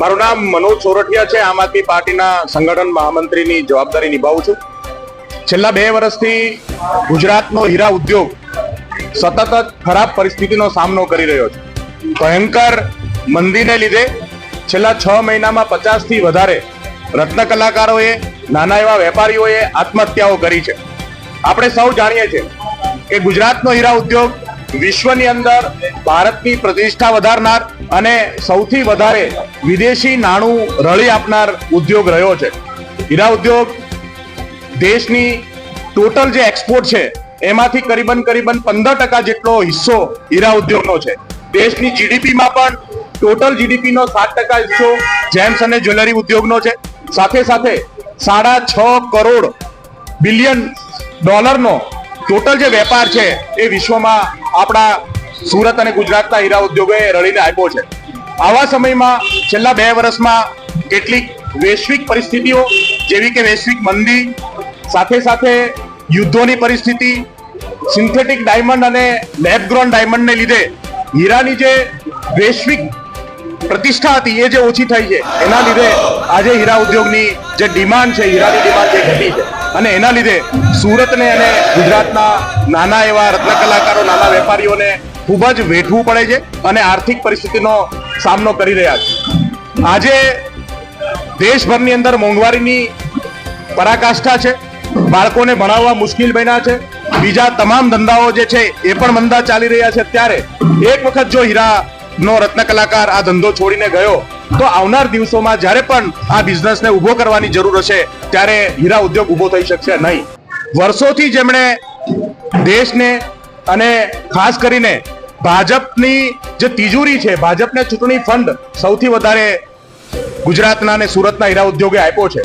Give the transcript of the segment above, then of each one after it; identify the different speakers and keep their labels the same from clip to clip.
Speaker 1: મારું નામ મનોજ સોરઠિયા છે. આમ આદમી પાર્ટીના સંગઠન મહામંત્રીની જવાબદારી નિભાવું છું. છેલ્લા બે વર્ષથી ગુજરાતનો હીરા ઉદ્યોગ સતત ખરાબ પરિસ્થિતિનો સામનો કરી રહ્યો છે. ભયંકર મંદીને લીધે છેલ્લા છ મહિનામાં પચાસથી વધારે રત્ન કલાકારોએ, નાના એવા વેપારીઓએ આત્મહત્યાઓ કરી છે. આપણે સૌ જાણીએ છીએ કે ગુજરાતનો હીરા ઉદ્યોગ વિશ્વની અંદર ભારતની પ્રતિષ્ઠા વધારનાર અને સૌથી વધારે વિદેશી નાણું રળી આપનાર ઉદ્યોગ રહ્યો છે. હીરા ઉદ્યોગ દેશની ટોટલ જે એક્સપોર્ટ છે, એમાંથી કરીબન કરીબન પંદર ટકા જેટલો હિસ્સો હીરા ઉદ્યોગનો છે. દેશની જીડીપીમાં પણ ટોટલ જીડીપીનો સાત ટકા હિસ્સો જેમ્સ અને જ્વેલરી ઉદ્યોગનો છે. સાથે સાથે સાડા છ કરોડ બિલિયન ડોલરનો ટોટલ જે વેપાર છે, એ વિશ્વમાં આપણા સુરત અને ગુજરાતના હીરા ઉદ્યોગોએ રળીને આપ્યો છે. આવા સમયમાં છેલ્લા બે વર્ષમાં કેટલીક વૈશ્વિક પરિસ્થિતિઓ, જેવી કે વૈશ્વિક મંદી, સાથે સાથે યુદ્ધોની પરિસ્થિતિ સિન્થેટિક ડાયમંડ અને લેબ ડાયમંડને લીધે હીરાની જે વૈશ્વિક પ્રતિષ્ઠા હતી, એ જે ઓછી થઈ છે, એના લીધે આજે હીરા ઉદ્યોગની જે ડિમાન્ડ છે, હીરાની ડિમાન્ડ છે ઘટી છે. અને એના લીધે સુરતને અને ગુજરાતના નાના એવા રત્ન કલાકારો, નાના વેપારીઓને ખૂબ જ વેઠવું પડે છે અને આર્થિક પરિસ્થિતિનો સામનો કરી રહ્યા છે. આજે દેશભરની અંદર મોંઘવારીની પરાકાષ્ઠા છે, બાળકોને ભણાવવા મુશ્કેલ બન્યા છે, બીજા તમામ ધંધાઓ જે છે એ પણ મંદા ચાલી રહ્યા છે. ત્યારે એક વખત જો હીરા નો રત્ન કલાકાર આ ધંધો છોડીને ગયો, તો આવનાર દિવસોમાં જ્યારે પણ આ બિઝનેસને ઊભો કરવાની જરૂર હશે, ત્યારે હીરા ઉદ્યોગ ઊભો થઈ શકશે નહીં. વર્ષોથી જેમણે દેશને અને ખાસ કરીને ભાજપની જે તિજોરી છે, ભાજપને ચૂંટણી ફંડ સૌથી વધારે ગુજરાતના અને સુરતના હીરા ઉદ્યોગે આપ્યો છે.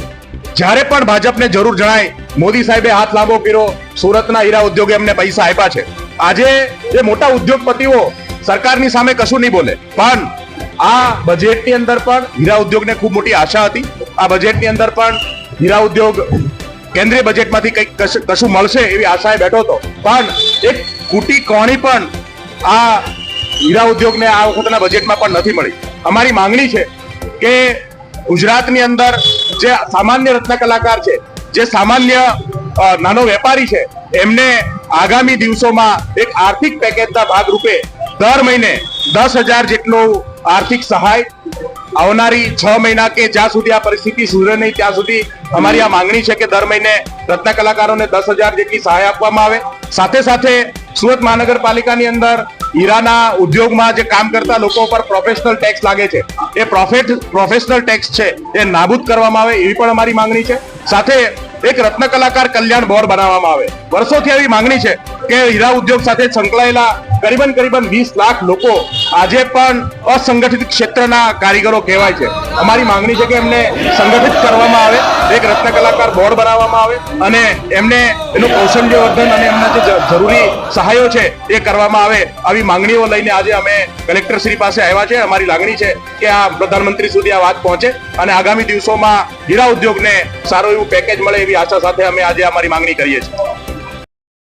Speaker 1: જ્યારે પણ ભાજપને જરૂર જણાય, મોદી સાહેબે હાથ લાંબો કર્યો, સુરતના હીરા ઉદ્યોગે એમને પૈસા આપ્યા છે. આજે જે મોટા ઉદ્યોગપતિઓ સરકારની સામે કશું નહીં બોલે. પણ આ બજેટની અંદર પણ હીરા ઉદ્યોગને ખૂબ મોટી આશા હતી. આ બજેટની અંદર પણ હીરા ઉદ્યોગ કેન્દ્રીય બજેટમાંથી કંઈક કશું મળશે એવી આશાએ બેઠો હતો. પણ એક કુટી કોણી પણ આ હીરા ઉદ્યોગને આ વખતના બજેટમાં પણ નથી મળી. અમારી માંગણી છે કે ગુજરાતની અંદર જે સામાન્ય રત્ન કલાકાર છે, જે સામાન્ય નાનો વેપારી છે, એમને આગામી દિવસોમાં એક આર્થિક પેકેજના ભાગરૂપે દર મહિને દસ હજાર જેટલું આર્થિક સહાય આવનારી છ મહિના કે જ્યાં સુધી આ પરિસ્થિતિ સુધરે નહીં, ત્યાં સુધી અમારી આ માંગણી છે કે દર મહિને રત્ન કલાકારોને દસ હજાર જેટલી સહાય આપવામાં આવે. સાથે સાથે સુરત મહાનગરપાલિકાની અંદર હીરાના ઉદ્યોગમાં જે કામ કરતા લોકો પર પ્રોફેશનલ ટેક્સ લાગે છે. એ પ્રોફેટ પ્રોફેશનલ ટેક્સ છે, એ નાબૂદ કરવામાં આવે એવી પણ અમારી માંગણી છે. સાથે એક રત્ન કલાકાર કલ્યાણ બોર્ડ બનાવવામાં આવે. વર્ષોથી આવી માંગણી છે કે હીરા ઉદ્યોગ સાથે સંકળાયેલા કરીબન કરીબન વીસ લાખ લોકો આજે પણ અસંગઠિત ક્ષેત્રના કારીગરો કહેવાય છે. અમારી માંગણી છે કે એમને સંગઠિત કરવામાં આવે, એક રત્ન કલાકાર બોર્ડ બનાવવામાં આવે અને એમને એનું કૌશલ્યવર્ધન અને એમના જે જરૂરી સહાયો છે એ કરવામાં આવે. આવી માંગણીઓ લઈને આજે અમે કલેક્ટર શ્રી પાસે આવ્યા છે. અમારી લાગણી છે કે આ પ્રધાનમંત્રી સુધી આ વાત પહોંચે અને આગામી દિવસોમાં હીરા ઉદ્યોગને સારું એવું પેકેજ મળે એવી આશા સાથે અમે આજે અમારી માંગણી કરીએ છીએ.